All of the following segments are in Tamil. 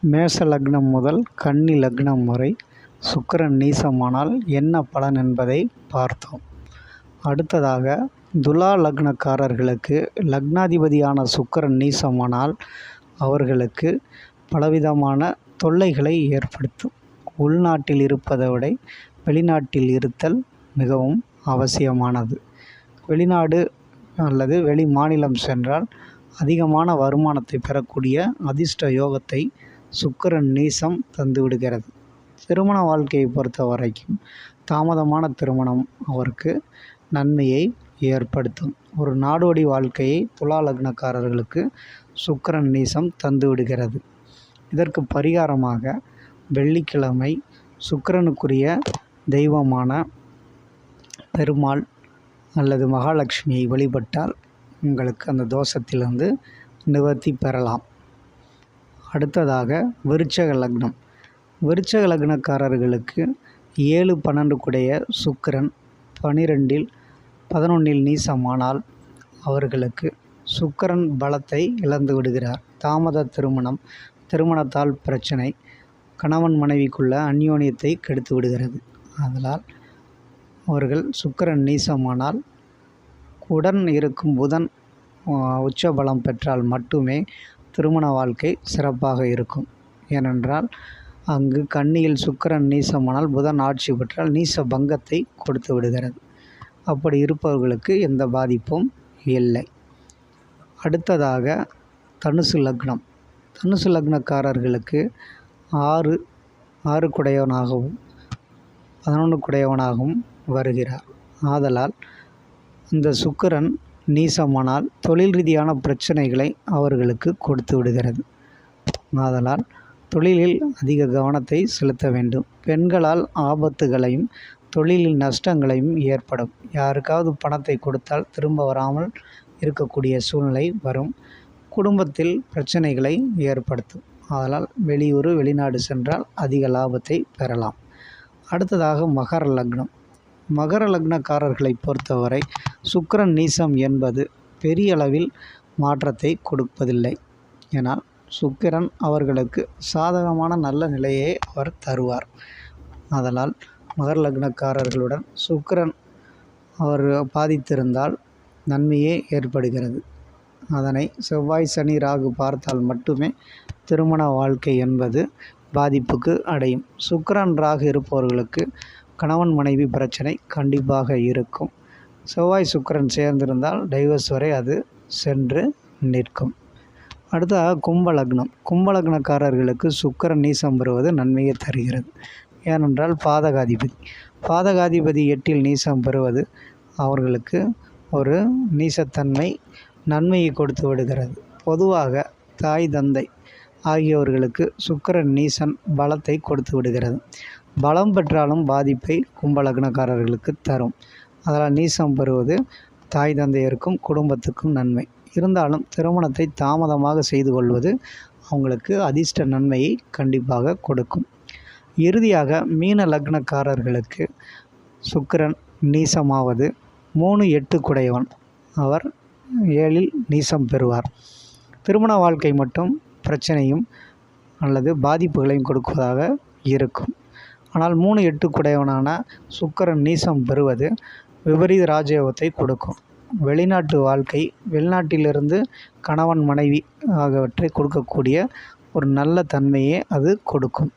மேஷ லக்னம் முதல் கன்னி லக்னம் வரை சுக்கிரன் நீசமானால் என்ன பலன் என்பதை பார்த்தோம். அடுத்ததாக துலா லக்னக்காரர்களுக்கு லக்னாதிபதியான சுக்கரன் நீசமானால் அவர்களுக்கு பலவிதமான தொல்லைகளை ஏற்படுத்தும். உள்நாட்டில் இருப்பதை விட வெளிநாட்டில் இருத்தல் மிகவும் அவசியமானது. வெளிநாடு அல்லது வெளி மாநிலம் சென்றால் அதிகமான வருமானத்தை பெறக்கூடிய அதிர்ஷ்ட யோகத்தை சுக்கரன் நீசம் தந்து விடுகிறது. திருமண வாழ்க்கையை பொறுத்த வரைக்கும் தாமதமான திருமணம் அவருக்கு நன்மையை ஏற்படுத்தும். ஒரு நாடோடி வாழ்க்கையை துலா லக்னக்காரர்களுக்கு சுக்கரன் நீசம் தந்து விடுகிறது. இதற்கு பரிகாரமாக வெள்ளிக்கிழமை சுக்கிரனுக்குரிய தெய்வமான பெருமாள் அல்லது மகாலட்சுமியை வழிபட்டால் உங்களுக்கு அந்த தோஷத்திலிருந்து நிவர்த்தி பெறலாம். அடுத்ததாக விருச்சக லக்னம். விருச்சக லக்னக்காரர்களுக்கு ஏழு பன்னெண்டு குடைய சுக்கிரன் பனிரெண்டில் பதினொன்றில் நீசமானால் அவர்களுக்கு சுக்கரன் பலத்தை இழந்து விடுகிறார். தாமத திருமணம் திருமணத்தால் பிரச்சனை கணவன் மனைவிக்குள்ள அந்யோன்யத்தை கெடுத்து விடுகிறது. அதனால் அவர்கள் சுக்கிரன் நீசமானால் உடன் இருக்கும் புதன் உச்ச பலம் பெற்றால் மட்டுமே திருமண வாழ்க்கை சிறப்பாக இருக்கும். ஏனென்றால் அங்கு கன்னியில் சுக்கிரன் நீசமானால் புதன் ஆட்சி பெற்றால் நீச பங்கத்தை கொடுத்து விடுகிறது. அப்படி இருப்பவர்களுக்கு எந்த பாதிப்பும் இல்லை. அடுத்ததாக தனுசு லக்னம். தனுசு லக்னக்காரர்களுக்கு ஆறு ஆறு குடையவனாகவும் பதினொன்று குடையவனாகவும் வருகிறார். ஆதலால் இந்த சுக்கரன் நீசமானால் தொழில் ரீதியான பிரச்சனைகளை அவர்களுக்கு கொடுத்து விடுகிறது. ஆதலால் தொழிலில் அதிக கவனத்தை செலுத்த வேண்டும். பெண்களால் ஆபத்துகளையும் தொழிலில் நஷ்டங்களையும் ஏற்படும். யாருக்காவது பணத்தை கொடுத்தால் திரும்ப வராமல் இருக்கக்கூடிய சூழ்நிலை வரும். குடும்பத்தில் பிரச்சனைகளை ஏற்படுத்தும். அதனால் வெளியூர் வெளிநாடு சென்றால் அதிக லாபத்தை பெறலாம். அடுத்ததாக மகர லக்னம். மகர லக்னக்காரர்களை பொறுத்தவரை சுக்கரன் நீசம் என்பது பெரிய அளவில் மாற்றத்தை கொடுப்பதில்லை. ஏனால் சுக்கிரன் அவர்களுக்கு சாதகமான நல்ல நிலையை அவர் தருவார். அதனால் மகர லக்னக்காரர்களுடன் சுக்கிரன் அவர் பாதித்திருந்தால் நன்மையே ஏற்படுகிறது. அதனை செவ்வாய் சனி ராகு பார்த்தால் மட்டுமே திருமண வாழ்க்கை என்பது பாதிப்புக்கு அடையும். சுக்கரன் ராகு இருப்பவர்களுக்கு கணவன் மனைவி பிரச்சனை கண்டிப்பாக இருக்கும். செவ்வாய் சுக்கிரன் சேர்ந்திருந்தால் டைவர்ஸ் வரை அது சென்று நிற்கும். அடுத்ததாக கும்பலக்னம் கும்பலக்னக்காரர்களுக்கு சுக்கரன் நீசம் பெறுவது நன்மையை தருகிறது. ஏனென்றால் பாதகாதிபதி. பாதகாதிபதி எட்டில் நீசம் பெறுவது அவர்களுக்கு ஒரு நீசத்தன்மை நன்மையை கொடுத்து விடுகிறது. பொதுவாக தாய் தந்தை ஆகியவர்களுக்கு சுக்கரன் நீசன் பலத்தை கொடுத்து விடுகிறது. பலம் பெற்றாலும் பாதிப்பை கும்பலக்னக்காரர்களுக்கு தரும். அதனால் நீசம் பெறுவது தாய் தந்தையருக்கும் குடும்பத்துக்கும் நன்மை. இருந்தாலும் திருமணத்தை தாமதமாக செய்து கொள்வது அவங்களுக்கு அதிர்ஷ்ட நன்மையை கண்டிப்பாக கொடுக்கும். இறுதியாக மீன லக்னக்காரர்களுக்கு சுக்கிரன் நீசமாவது மூணு எட்டு குடையவன். அவர் ஏழில் நீசம் பெறுவார். திருமண வாழ்க்கை மட்டும் பிரச்சனையும் அல்லது பாதிப்புகளையும் கொடுப்பதாக இருக்கும். ஆனால் மூணு எட்டு குடையவனான சுக்கிரன் நீசம் பெறுவது விபரீத ராஜயோகத்தை கொடுக்கும். வெளிநாட்டு வாழ்க்கை வெளிநாட்டிலிருந்து கணவன் மனைவி ஆகியவற்றை கொடுக்கக்கூடிய ஒரு நல்ல தன்மையை அது கொடுக்கும்.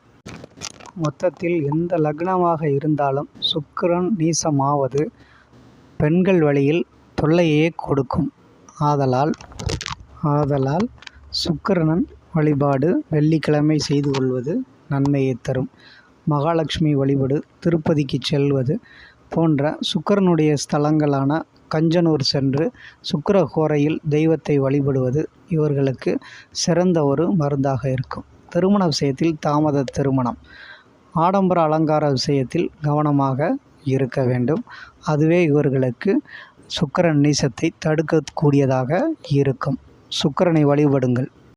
மொத்தத்தில் எந்த லக்னமாக இருந்தாலும் சுக்கிரன் நீசமாவது பெண்கள் வழியில் தொல்லையே கொடுக்கும். ஆதலால் ஆதலால் சுக்கிரனன் வழிபாடு வெள்ளிக்கிழமை செய்து கொள்வது நன்மையை தரும். மகாலட்சுமி வழிபாடு திருப்பதிக்கு செல்வது போன்ற சுக்கிரனுடைய ஸ்தலங்களான கஞ்சனூர் சென்று சுக்கிரஹோரையில் தெய்வத்தை வழிபடுவது இவர்களுக்கு சிறந்த ஒரு மருந்தாக இருக்கும். திருமண விஷயத்தில் தாமத திருமணம். ஆடம்பர அலங்கார விஷயத்தில் கவனமாக இருக்க வேண்டும். அதுவே இவர்களுக்கு சுக்கிரன் நீசத்தை தடுக்கக்கூடியதாக இருக்கும். சுக்கிரனை வழிபடுங்கள்.